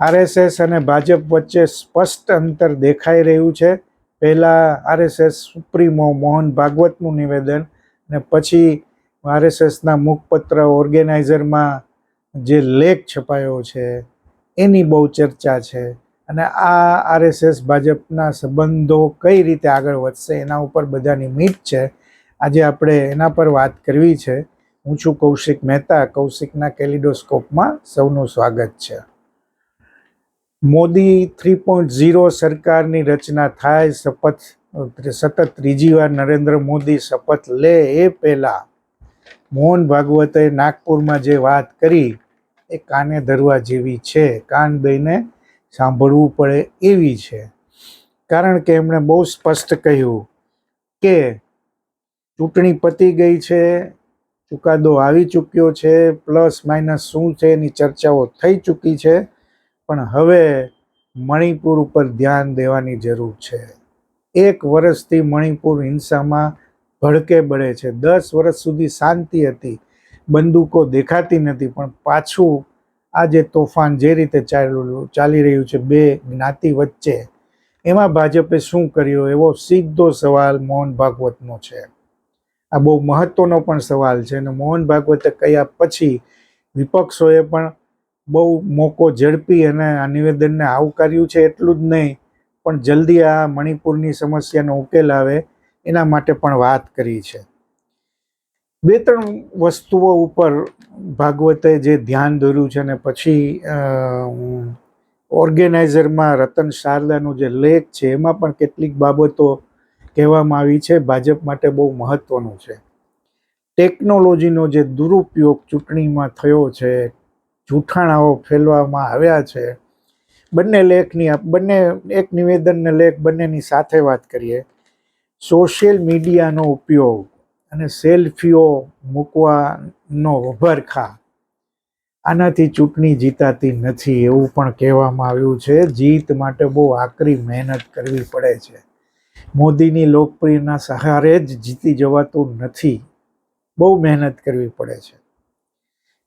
RSS અને ભાજપ વચ્ચે સ્પષ્ટ અંતર દેખાઈ રહ્યું છે. પહેલાં આરએસએસ સુપ્રીમો મોહન ભાગવતનું નિવેદન અને પછી આરએસએસના મુખપત્ર ઓર્ગેનાઇઝરમાં જે લેખ છપાયો છે, એની બહુ ચર્ચા છે અને આ આરએસએસ ભાજપના સંબંધો કઈ રીતે આગળ વધશે એના ઉપર બધાની મીટ છે. આજે આપણે એના પર વાત કરવી છે. હું છું કૌશિક મહેતા, કૌશિકના કેલિડોસ્કોપમાં સૌનું સ્વાગત છે. મોદી થ્રી પોઈન્ટ ઝીરો સરકારની રચના થાય, શપથ સતત ત્રીજી વાર નરેન્દ્ર મોદી શપથ લે એ પહેલાં મોહન ભાગવતે નાગપુરમાં જે વાત કરી, એ કાને ધરવા જેવી છે? કાન દઈને સાંભળવું પડે એવી છે. કારણ કે એમણે બહુ સ્પષ્ટ કહ્યું કે ચૂંટણી પતી ગઈ છે, ચુકાદો આવી ચૂક્યો છે, પ્લસ માઇનસ શું છે એની ચર્ચાઓ થઈ ચૂકી છે. પણ હવે મણિપુર ઉપર ધ્યાન દેવાની જરૂર છે. એક વર્ષથી મણિપુર હિંસામાં ભડકે બળે છે. દસ વર્ષ સુધી શાંતિ હતી. બંદૂકો દેખાતી નથી, પણ પાછું આ જે તોફાન જે રીતે ચાલ્યું, ચાલી રહ્યું છે બે જ્ઞાતિ વચ્ચે, એમાં ભાજપે શું કર્યું એવો સીધો સવાલ મોહન ભાગવતનો છે. આ બહુ મહત્વનો પણ સવાલ છે અને મોહન ભાગવતે કહ્યા પછી વિપક્ષોએ પણ બહુ મોકો ઝડપી અને આ નિવેદનને આવકાર્યું છે એટલું જ નહીં, પણ જલ્દી આ મણિપુરની સમસ્યાનો ઉકેલ આવે એના માટે પણ વાત કરી છે. બે ત્રણ વસ્તુઓ ઉપર ભાગવતે જે ધ્યાન દોર્યું છે અને પછી ઓર્ગેનાઇઝરમાં રતન શારદાનો જે લેખ છે એમાં પણ કેટલીક બાબતો કહેવામાં આવી છે, ભાજપ માટે બહુ મહત્ત્વનું છે. ટેકનોલોજીનો જે દુરુપયોગ ચૂંટણીમાં થયો છે જૂઠાણાઓ ફેલવામાં આવ્યા છે. બંને લેખની બંને એક નિવેદનને લેખ બંનેની સાથે વાત કરીએ. સોશિયલ મીડિયાનો ઉપયોગ અને સેલ્ફીઓ મૂકવાનો વભરખા આનાથી ચૂંટણી જીતાતી નથી એવું પણ કહેવામાં આવ્યું છે. જીત માટે બહુ આકરી મહેનત કરવી પડે છે. મોદીની લોકપ્રિયના સહારે જ જીતી જવાતું નથી. બહુ મહેનત કરવી પડે છે.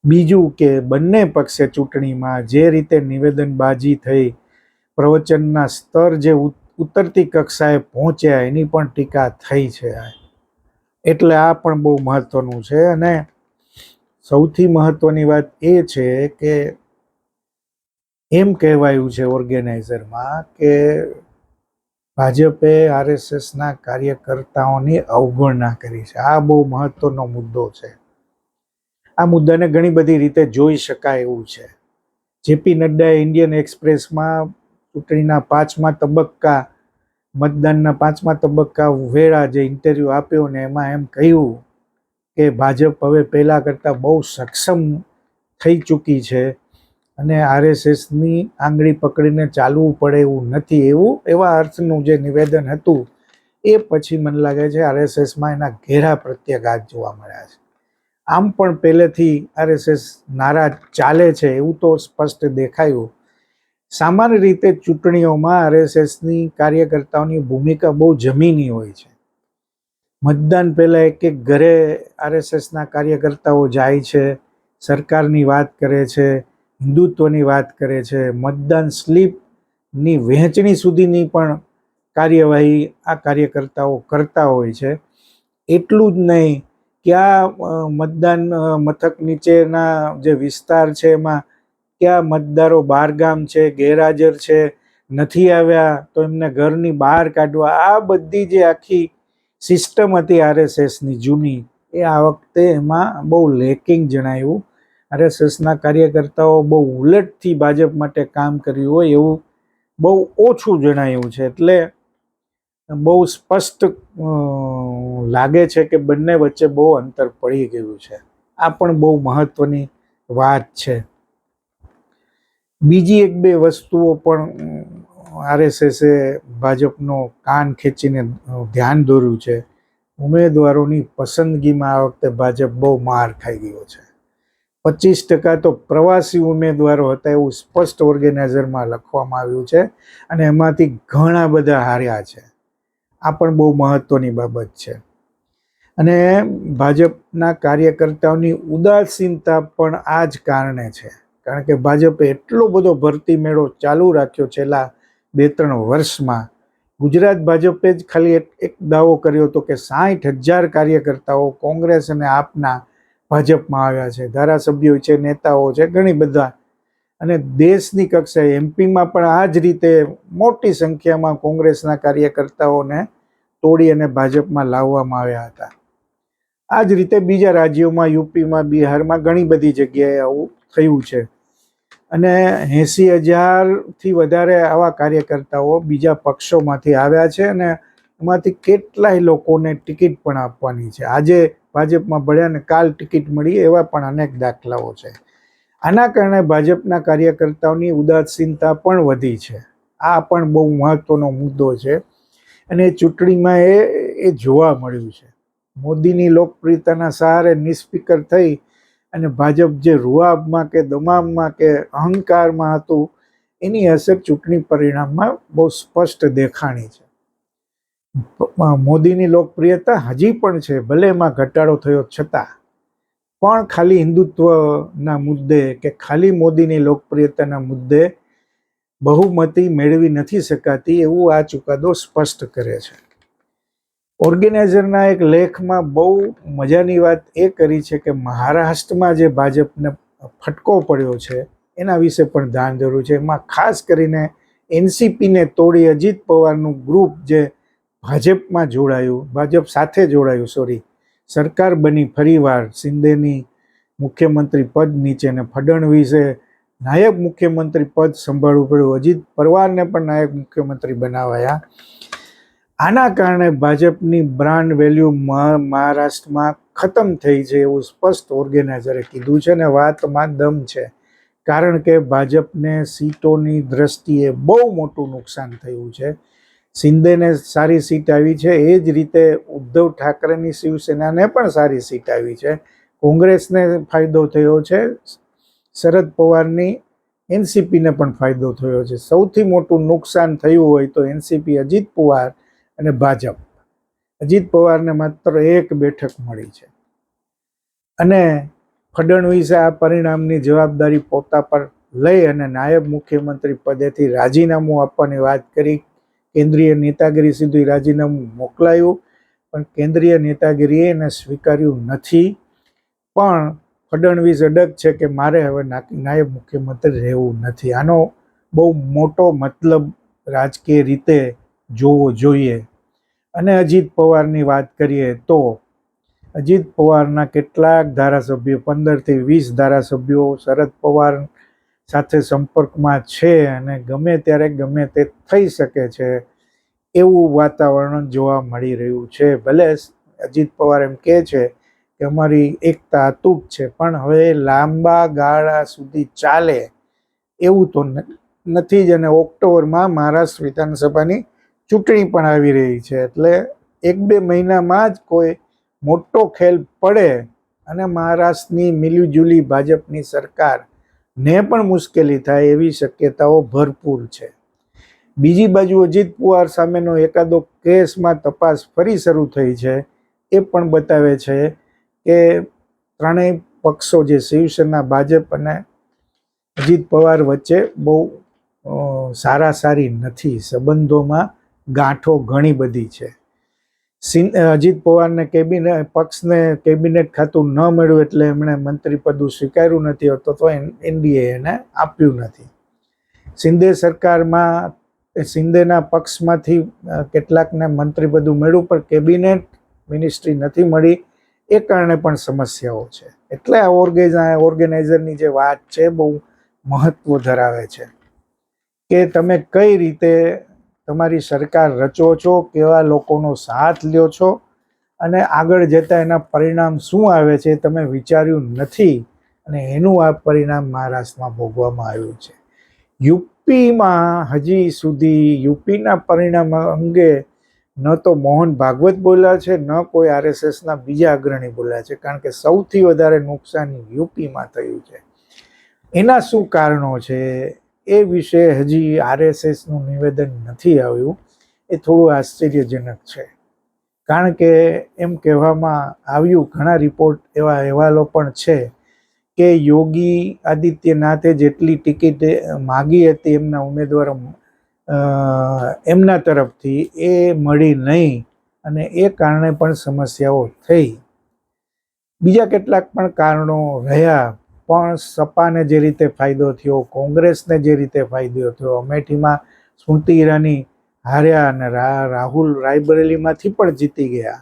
બીજું કે બંને પક્ષે ચૂંટણીમાં જે રીતે નિવેદનબાજી થઈ, પ્રવચનના સ્તર જે ઉતરતી કક્ષાએ પહોંચ્યા, એની પણ ટીકા થઈ છે એટલે આ પણ બહુ મહત્વનું છે અને સૌથી મહત્વની વાત એ છે કે એમ કહેવાયું છે ઓર્ગેનાઇઝરમાં કે ભાજપે આરએસએસના કાર્યકર્તાઓની અવગણના કરી છે. આ બહુ મહત્વનો મુદ્દો છે. આ મુદ્દાને ઘણી બધી રીતે જોઈ શકાય એવું છે. જેપી નડ્ડાએ ઇન્ડિયન એક્સપ્રેસમાં ચૂંટણીના પાંચમા તબક્કા, મતદાનના પાંચમા તબક્કા વેળા જે ઇન્ટરવ્યૂ આપ્યો ને એમાં એમ કહ્યું કે ભાજપ હવે પહેલાં કરતાં બહુ સક્ષમ થઈ ચૂકી છે અને આરએસએસની આંગળી પકડીને ચાલવું પડે એવું નથી એવું એવા અર્થનું જે નિવેદન હતું એ પછી મને લાગે છે આરએસએસમાં એના ઘેરા પ્રત્યાઘાત જોવા મળ્યા છે. આમ પણ પહેલેથી આરએસએસ નારાજ ચાલે છે એવું તો સ્પષ્ટ દેખાયું. સામાન્ય રીતે ચૂંટણીઓમાં આરએસએસની કાર્યકર્તાઓની ભૂમિકા બહુ જમીની હોય છે. મતદાન પહેલાં એક એક ઘરે આરએસએસના કાર્યકર્તાઓ જાય છે, સરકારની વાત કરે છે, હિન્દુત્વની વાત કરે છે, મતદાન સ્લીપની વહેંચણી સુધીની પણ કાર્યવાહી આ કાર્યકર્તાઓ કરતા હોય છે. એટલું જ નહીં ક્યાં મતદાન મથક નીચેના જે વિસ્તાર છે એમાં ક્યાં મતદારો બહારગામ છે, ગેરહાજર છે, નથી આવ્યા, તો એમને ઘરની બહાર કાઢવા, આ બધી જે આખી સિસ્ટમ હતી આરએસએસની જૂની, એ આ વખતે એમાં બહુ લેકિંગ જણાયું. આરએસએસના કાર્યકર્તાઓ બહુ ઉલટથી ભાજપ માટે કામ કર્યું હોય એવું બહુ ઓછું જણાયું છે. એટલે બહુ સ્પષ્ટ લાગે છે કે બંને વચ્ચે બહુ અંતર પડી ગયું છે. આ પણ બહુ મહત્વની વાત છે. બીજી એક બે વસ્તુઓ પણ આરએસએસે ભાજપનો કાન ખેંચીને ધ્યાન દોર્યું છે. ઉમેદવારોની પસંદગીમાં આ વખતે ભાજપ બહુ માર ખાઈ ગયો છે. પચીસ ટકા તો પ્રવાસી ઉમેદવારો હતા એવું સ્પષ્ટ ઓર્ગેનાઇઝરમાં લખવામાં આવ્યું છે અને એમાંથી ઘણા બધા હાર્યા છે. આ પણ બહુ મહત્વની બાબત છે. અને ભાજપના કાર્યકર્તાઓની ઉદાસીનતા પણ આ જ કારણે છે. કારણ કે ભાજપે એટલો બધો ભરતી મેળો ચાલુ રાખ્યો છેલ્લા બે ત્રણ વર્ષમાં. ગુજરાત ભાજપે જ ખાલી એક એક દાવો કર્યો હતો કે સાઠ હજાર કાર્યકર્તાઓ કોંગ્રેસ અને આપના ભાજપમાં આવ્યા છે. ધારાસભ્યો છે, નેતાઓ છે, ઘણી બધા અને દેશની કક્ષાએ એમપીમાં પણ આ જ રીતે મોટી સંખ્યામાં કોંગ્રેસના કાર્યકર્તાઓને તોડી અને ભાજપમાં લાવવામાં આવ્યા હતા. આ જ રીતે બીજા રાજ્યોમાં, યુપીમાં, બિહારમાં ઘણી બધી જગ્યાએ આવું થયું છે. અને એંસી હજારથી વધારે આવા કાર્યકર્તાઓ બીજા પક્ષોમાંથી આવ્યા છે અને એમાંથી કેટલાય લોકોને ટિકિટ પણ આપવાની છે. આજે ભાજપમાં ભળ્યા ને કાલ ટિકિટ મળી એવા પણ અનેક દાખલાઓ છે. આના કારણે ભાજપના કાર્યકર્તાઓની ઉદાસીનતા પણ વધી છે. આ પણ બહુ મહત્વનો મુદ્દો છે અને ચૂંટણીમાં એ એ જોવા મળ્યું છે. મોદીની લોકપ્રિયતાના સહારે નિસ્પીકર થઈ અને ભાજપ જે રૂઆબમાં કે દમામમાં કે અહંકારમાં હતું, એની અસર ચૂંટણી પરિણામમાં બહુ સ્પષ્ટ દેખાણી છે. મોદીની લોકપ્રિયતા હજી પણ છે, ભલે એમાં ઘટાડો થયો છતાં. પણ ખાલી હિન્દુત્વના મુદ્દે કે ખાલી મોદીની લોકપ્રિયતાના મુદ્દે બહુમતી મેળવી નથી શકાતી એવું આ ચુકાદો સ્પષ્ટ કરે છે. ઓર્ગેનાઇઝરના એક લેખમાં બહુ મજાની વાત એ કરી છે કે મહારાષ્ટ્રમાં જે ભાજપને ફટકો પડ્યો છે, એના વિશે પણ ધ્યાન જરૂર છે. એમાં ખાસ કરીને એનસીપીને તોડી અજીત પવારનું ગ્રુપ જે ભાજપમાં જોડાયું, ભાજપ સાથે જોડાયું સોરી સરકાર બની ફરીવાર શિંદેની મુખ્યમંત્રી પદ નીચે ફડણવીસે નાયબ મુખ્યમંત્રી પદ સંભાળવું પડ્યું. અજીત પરવારને પણ નાયબ મુખ્યમંત્રી બનાવાયા. આના કારણે ભાજપની બ્રાન્ડ વેલ્યુ મહારાષ્ટ્રમાં ખતમ થઈ છે એવું સ્પષ્ટ ઓર્ગેનાઇઝરે કીધું છે ને વાતમાં દમ છે. કારણ કે ભાજપને સીટોની દ્રષ્ટિએ બહુ મોટું નુકસાન થયું છે. શિંદેને સારી સીટ આવી છે. એ જ રીતે ઉદ્ધવ ઠાકરેની શિવસેનાને પણ સારી સીટ આવી છે. કોંગ્રેસને ફાયદો થયો છે. શરદ પવારની એનસીપીને પણ ફાયદો થયો છે. સૌથી મોટું નુકસાન થયું હોય તો એનસીપી અજીત પવાર અને ભાજપ. અજીત પવારને માત્ર એક બેઠક મળી છે. અને ફડણવીસે આ પરિણામની જવાબદારી પોતા પર લઈ અને નાયબ મુખ્યમંત્રી પદેથી રાજીનામું આપવાની વાત કરી. કેન્દ્રીય નેતાગીરી સુધી રાજીનામું મોકલાયું, પણ કેન્દ્રીય નેતાગીરીએ એને સ્વીકાર્યું નથી. પણ ફડણવીસ અડગ છે કે મારે હવે નાયબ મુખ્યમંત્રી રહેવું નથી. આનો બહુ મોટો મતલબ રાજકીય રીતે જોવો જોઈએ. અને અજીત પવારની વાત કરીએ તો અજીત પવારના કેટલાક ધારાસભ્યો, પંદરથી વીસ ધારાસભ્યો, શરદ પવાર સાથે સંપર્કમાં છે અને ગમે ત્યારે ગમે તે થઈ શકે છે, એવું વાતાવરણ જોવા મળી રહ્યું છે. ભલે અજીત પવાર એમ કહે છે કે અમારી એકતા અતૂટ છે, પણ હવે લાંબા ગાળા સુધી ચાલે એવું તો નથી જ અને ઓક્ટોબરમાં મહારાષ્ટ્ર વિધાનસભાની ચૂંટણી પણ આવી રહી છે. એટલે એક બે મહિનામાં જ કોઈ મોટો ખેલ પડે અને મહારાષ્ટ્રની મિલીજુલી ભાજપની સરકાર ને પણ મુશ્કેલી થાય એવી શક્યતાઓ ભરપૂર છે. બીજી બાજુ અજીત પવાર સામેનો એકાદો કેસમાં તપાસ ફરી શરૂ થઈ છે. એ પણ બતાવે છે કે ત્રણેય પક્ષો જે શિવસેના, ભાજપ અને અજીત પવાર વચ્ચે બહુ સારા સારી નથી. સંબંધોમાં ગાંઠો ઘણી બધી છે. અજીત પવારને કેબિનેટ પક્ષને કેબિનેટ ખાતું ન મળ્યું એટલે એમણે મંત્રી પદું સ્વીકાર્યું નથી, હોતો તો એનડીએ એને આપ્યું નથી. શિંદે સરકારમાં શિંદેના પક્ષમાંથી કેટલાકને મંત્રી પદું મળ્યું, પણ કેબિનેટ મિનિસ્ટ્રી નથી મળી. એ કારણે પણ સમસ્યાઓ છે. એટલે આ ઓર્ગેના ઓર્ગેનાઇઝરની જે વાત છે, બહુ મહત્વ ધરાવે છે. કે તમે કઈ રીતે તમારી સરકાર રચો છો, કેવા લોકોનો સાથ લ્યો છો અને આગળ જતાં એના પરિણામ શું આવે છે તમે વિચાર્યું નથી અને એનું આ પરિણામ મહારાષ્ટ્રમાં ભોગવામાં આવ્યું છે. યુપીમાં હજી સુધી યુપીના પરિણામ અંગે ન તો મોહન ભાગવત બોલ્યા છે, ન કોઈ આરએસએસના બીજા અગ્રણી બોલ્યા છે, કારણ કે સૌથી વધારે નુકસાન યુપીમાં થયું છે. એના શું કારણો છે? એ વિશે હજી આરએસએસનું નિવેદન નથી આવ્યું. એ થોડું આશ્ચર્યજનક છે. કારણ કે એમ કહેવામાં આવ્યું, ઘણા રિપોર્ટ એવા અહેવાલો પણ છે કે યોગી આદિત્યનાથે જેટલી ટિકિટ માગી હતી એમના ઉમેદવારો એમના તરફથી એ મળી નહીં અને એ કારણે પણ સમસ્યાઓ થઈ. બીજા કેટલાક પણ કારણો રહ્યા. પણ સપાને જે રીતે ફાયદો થયો, કોંગ્રેસને જે રીતે ફાયદો થયો અમેઠીમાં સ્મૃતિ ઈરાની, હાર્યા અને રાહુલ રાયબરેલીમાંથી પણ જીતી ગયા.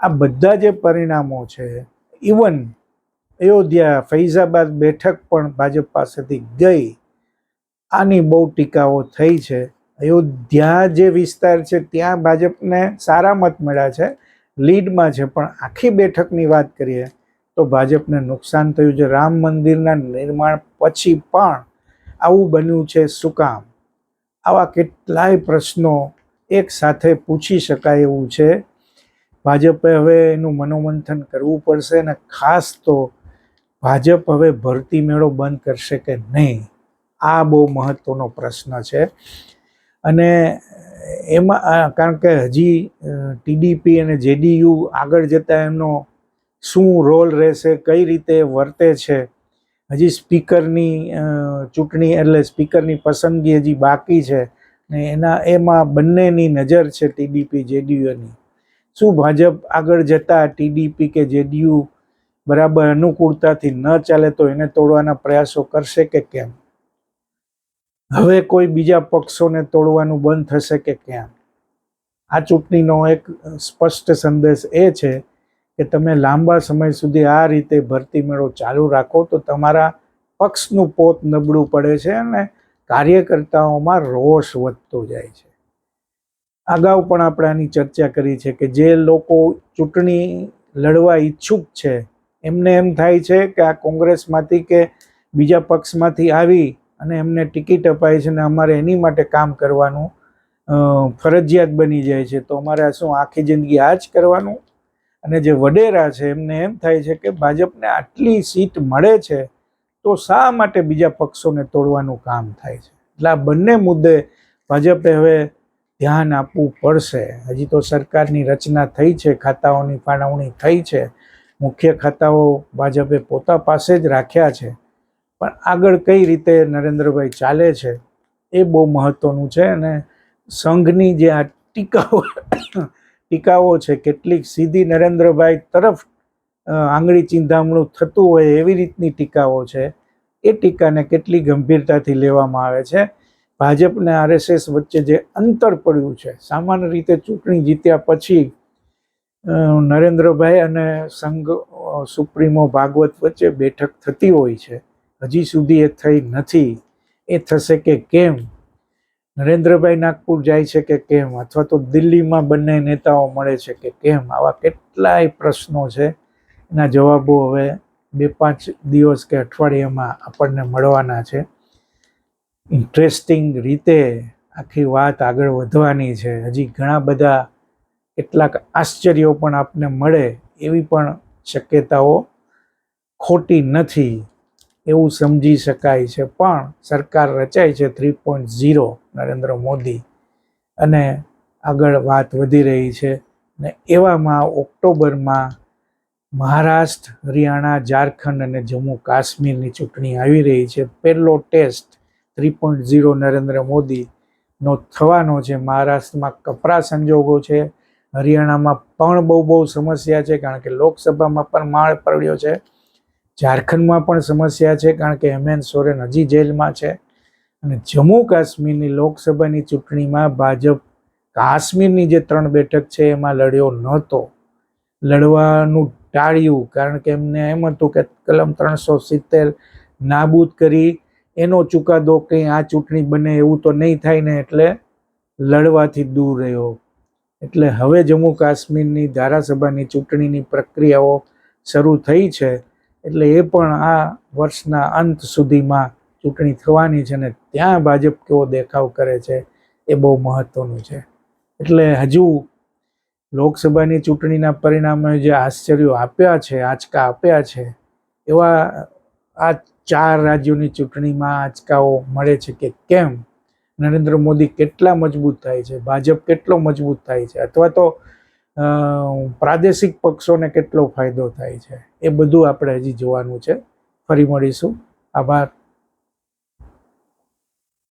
આ બધા જે પરિણામો છે ઇવન અયોધ્યા ફૈઝાબાદ બેઠક પણ ભાજપ પાસેથી ગઈ. આની બહુ ટીકાઓ થઈ છે. અયોધ્યા જે વિસ્તાર છે, ત્યાં ભાજપને સારા મત મળ્યા છે. લીડમાં છે, પણ આખી બેઠકની વાત કરીએ તો ભાજપને નુકસાન થયું છે. રામ મંદિરના નિર્માણ પછી પણ આવું બન્યું છે શું કામ? આવા કેટલાય પ્રશ્નો એક સાથે પૂછી શકાય એવું છે. ભાજપે હવે એનું મનોમંથન કરવું પડશે અને ખાસ તો ભાજપ હવે ભરતી મેળો બંધ કરશે કે નહીં? આ બહુ મહત્ત્વનો પ્રશ્ન છે. અને એમાં કારણ કે હજી ટીડીપી અને જેડીયુ આગળ જતાં એમનો શું રોલ રહેશે, કઈ રીતે વર્તે છે? હજી સ્પીકરની ચૂંટણી એટલે સ્પીકરની પસંદગી હજી બાકી છે ને એના, એમાં બંનેની નજર છે ટીડીપી જેડીયુની શું ભાજપ આગળ જતાં ટીડીપી કે જેડીયુ બરાબર અનુકૂળતાથી ન ચાલે તો એને તોડવાના પ્રયાસો કરશે કે કેમ? હવે કોઈ બીજા પક્ષોને તોડવાનું બંધ થશે કે કેમ? આ ચૂંટણીનો એક સ્પષ્ટ સંદેશ એ છે કે તમે લાંબા સમય સુધી આ રીતે ભરતી મેળો ચાલુ રાખો તો તમારા પક્ષનું પોત નબળું પડે છે અને કાર્યકર્તાઓમાં રોષ વધતો જાય છે. અગાઉ પણ આપણે આની ચર્ચા કરી છે કે જે લોકો ચૂંટણી લડવા ઈચ્છુક છે, એમને એમ થાય છે કે આ કોંગ્રેસમાંથી કે બીજા પક્ષમાંથી આવી અને એમને ટિકિટ અપાય છે અને અમારે એની માટે કામ કરવાનું ફરજિયાત બની જાય છે. તો અમારે શું આખી જિંદગી આ જ કરવાનું? અને જે વડેરા છે, એમને એમ થાય છે કે ભાજપને આટલી સીટ મળે છે, તો શા માટે બીજા પક્ષોને તોડવાનું કામ થાય છે? એટલે આ બંને મુદ્દે ભાજપે હવે ધ્યાન આપવું પડશે. હજી તો સરકારની રચના થઈ છે, ખાતાઓની ફાળવણી થઈ છે. મુખ્ય ખાતાઓ ભાજપે પોતા પાસે જ રાખ્યા છે. પણ આગળ કઈ રીતે નરેન્દ્રભાઈ ચાલે છે, એ બહુ મહત્વનું છે અને સંઘની જે આ ટીકાઓ ટીકાઓ છે, કેટલીક સીધી નરેન્દ્રભાઈ તરફ આંગળી ચિંતામણું થતું હોય એવી રીતની ટીકાઓ છે. એ ટીકાને કેટલી ગંભીરતાથી લેવામાં આવે છે? ભાજપને આરએસએસ વચ્ચે જે અંતર પડ્યું છે, સામાન્ય રીતે ચૂંટણી જીત્યા પછી નરેન્દ્રભાઈ અને સંઘ સુપ્રીમો ભાગવત વચ્ચે બેઠક થતી હોય છે. હજી સુધી એ થઈ નથી. એ થશે કે કેમ? નરેન્દ્રભાઈ નાગપુર જાય છે કે કેમ? અથવા તો દિલ્હીમાં બંને નેતાઓ મળે છે કે કેમ? આવા કેટલાય પ્રશ્નો છે. એના જવાબો હવે બે પાંચ દિવસ કે અઠવાડિયામાં આપણને મળવાના છે. ઇન્ટરેસ્ટિંગ રીતે આખી વાત આગળ વધવાની છે. હજી ઘણા બધા કેટલાક આશ્ચર્યો પણ આપને મળે એવી પણ શક્યતાઓ ખોટી નથી. એવું સમજી શકાય છે. પણ સરકાર રચાય છે three point zero Narendra Modi. અને આગળ વાત વધી રહી છે. ને એવામાં ઓક્ટોબરમાં મહારાષ્ટ્ર, હરિયાણા, ઝારખંડ અને જમ્મુ કાશ્મીરની ચૂંટણી આવી રહી છે. પહેલો test three point zero Narendra મોદીનો થવાનો છે. મહારાષ્ટ્રમાં કપરા સંજોગો છે. હરિયાણામાં પણ બહુ બહુ સમસ્યા છે, કારણ કે લોકસભામાં પણ માળ પડ્યો છે. ઝારખંડમાં પણ સમસ્યા છે, કારણ કે હેમંત સોરેન હજી જેલમાં છે. અને જમ્મુ કાશ્મીરની લોકસભાની ચૂંટણીમાં ભાજપ કાશ્મીરની જે ત્રણ બેઠક છે, એમાં લડ્યો નહોતો. લડવાનું ટાળ્યું, કારણ કે એમને એમ હતું કે કલમ ત્રણસો સિત્તેર નાબૂદ કરી, એનો ચુકાદો કંઈ આ ચૂંટણી બને એવું તો નહીં થાય ને એટલે લડવાથી દૂર રહ્યો. એટલે હવે જમ્મુ કાશ્મીરની ધારાસભાની ચૂંટણીની પ્રક્રિયાઓ શરૂ થઈ છે. એટલે એ પણ આ વર્ષના અંત સુધીમાં ચૂંટણી થવાની છે ને ત્યાં ભાજપ કેવો દેખાવ કરે છે એ બહુ મહત્વનું છે. એટલે હજુ લોકસભાની ચૂંટણીના પરિણામે જે આશ્ચર્યો આપ્યા છે, આંચકા આપ્યા છે, એવા આ ચાર રાજ્યોની ચૂંટણીમાં આંચકાઓ મળે છે કે કેમ? નરેન્દ્ર મોદી કેટલા મજબૂત થાય છે? ભાજપ કેટલો મજબૂત થાય છે? અથવા તો પ્રાદેશિક પક્ષોને કેટલો ફાયદો થાય છે એ બધું આપણે હજી જોવાનું છે. ફરી મળીશું. આભાર.